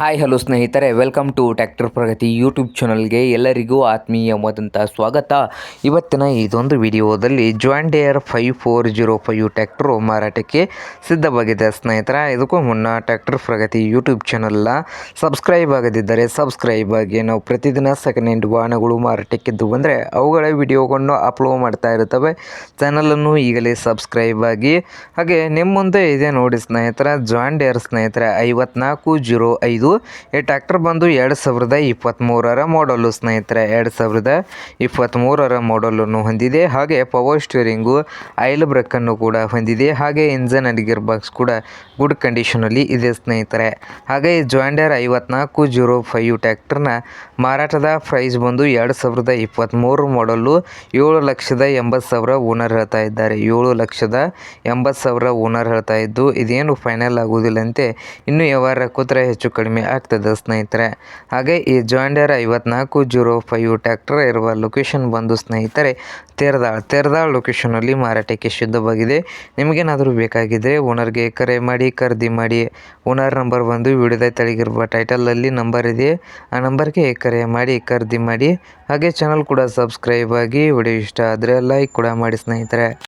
Hi, hello ಸ್ನೇಹಿತರೆ. Welcome to tractor Pragati YouTube ಚಾನಲ್ಗೆ ಎಲ್ಲರಿಗೂ ಆತ್ಮೀಯವಾದಂಥ ಸ್ವಾಗತ. ಇವತ್ತಿನ ಇದೊಂದು ವಿಡಿಯೋದಲ್ಲಿ John Deere five four zero five tractor ಮಾರಾಟಕ್ಕೆ ಸಿದ್ಧವಾಗಿದೆ ಸ್ನೇಹಿತರ, ಇದಕ್ಕೂ ಮುನ್ನ ಟ್ಯಾಕ್ಟರ್ ಪ್ರಗತಿ ಯೂಟ್ಯೂಬ್ ಚಾನಲ್ನ ಸಬ್ಸ್ಕ್ರೈಬ್ ಆಗದಿದ್ದರೆ ಸಬ್ಸ್ಕ್ರೈಬ್ ಆಗಿ. ನಾವು ಪ್ರತಿದಿನ ಸೆಕೆಂಡ್ ಹ್ಯಾಂಡ್ ವಾಹನಗಳು ಮಾರಾಟಕ್ಕಿದ್ದು ಬಂದರೆ ಅವುಗಳ ವಿಡಿಯೋಗಳನ್ನು ಅಪ್ಲೋಡ್ ಮಾಡ್ತಾ ಇರ್ತವೆ ಚಾನಲನ್ನು ಈಗಲೇ ಸಬ್ಸ್ಕ್ರೈಬ್ ಆಗಿ. ಹಾಗೆ ನಿಮ್ಮ ಮುಂದೆ ಇದೆ ನೋಡಿ ಸ್ನೇಹಿತರ ಜಾಯಿಂಟ್ ಡೇಯರ್ ಸ್ನೇಹಿತರೆ ಐವತ್ನಾಲ್ಕು ಜೀರೋ ಐದು ಈ ಟ್ಯಾಕ್ಟರ್ ಬಂದು ಎರಡು ಸಾವಿರದ ಇಪ್ಪತ್ತ್ಮೂರರ ಮಾಡಲು ಸ್ನೇಹಿತರೆ. ಎರಡು ಸಾವಿರದ ಇಪ್ಪತ್ತ್ಮೂರರ ಮಾಡಲನ್ನು ಹೊಂದಿದೆ. ಹಾಗೆ ಪವರ್ ಸ್ಟೀರಿಂಗು ಆಯಿಲ್ ಬ್ರೇಕನ್ನು ಕೂಡ ಹೊಂದಿದೆ. ಹಾಗೆ ಇಂಜನ್ ಅಂಡ್ ಗಿರ್ ಬಾಕ್ಸ್ ಕೂಡ ಗುಡ್ ಕಂಡೀಷನಲ್ಲಿ ಇದೆ ಸ್ನೇಹಿತರೆ. ಹಾಗೆ ಜಾಯಿಂಡರ್ ಐವತ್ನಾಲ್ಕು ಜೀರೋ ಫೈವ್ ಟ್ಯಾಕ್ಟರ್ನ ಮಾರಾಟದ ಪ್ರೈಸ್ ಬಂದು ಎರಡು ಸಾವಿರದ ಇಪ್ಪತ್ತ್ಮೂರು ಮಾಡಲು ಏಳು ಲಕ್ಷದ ಎಂಬತ್ತು ಸಾವಿರ ಓನರ್ ಹೇಳ್ತಾ ಇದ್ದಾರೆ. ಏಳು ಲಕ್ಷದ ಎಂಬತ್ತು ಸಾವಿರ ಓನರ್ ಹೇಳ್ತಾ ಇದ್ದು, ಇದೇನು ಫೈನಲ್ ಆಗುವುದಿಲ್ಲಂತೆ. ಇನ್ನು ವ್ಯವಹಾರ ಕೂತ್ರೆ ಹೆಚ್ಚು ಕಡಿಮೆ ಆಗ್ತದೆ ಸ್ನೇಹಿತರೆ. ಹಾಗೆ ಈ ಜಾಯಿಂಡರ್ ಐವತ್ನಾಲ್ಕು ಜೀರೋ ಫೈವ್ ಟ್ಯಾಕ್ಟರ್ ಇರುವ ಲೊಕೇಶನ್ ಬಂದು ಸ್ನೇಹಿತರೆ, ತೇರ್ದಾಳ್ ತೇರ್ದಾಳ್ ಲೊಕೇಶನಲ್ಲಿ ಮಾರಾಟಕ್ಕೆ ಸಿದ್ಧವಾಗಿದೆ. ನಿಮಗೇನಾದರೂ ಬೇಕಾಗಿದ್ದರೆ ಓನರ್ಗೆ ಕರೆ ಮಾಡಿ, ಖರೀದಿ ಮಾಡಿ. ಓನರ್ ನಂಬರ್ ಬಂದು ವಿಡಿಯೋದ ತೆಳಗಿರುವ ಟೈಟಲಲ್ಲಿ ನಂಬರ್ ಇದೆ. ಆ ನಂಬರ್ಗೆ ಕರೆ ಮಾಡಿ, ಖರೀದಿ ಮಾಡಿ. ಹಾಗೆ ಚಾನಲ್ ಕೂಡ ಸಬ್ಸ್ಕ್ರೈಬ್ ಆಗಿ, ವಿಡಿಯೋ ಇಷ್ಟ ಆದರೆ ಲೈಕ್ ಕೂಡ ಮಾಡಿ ಸ್ನೇಹಿತರೆ.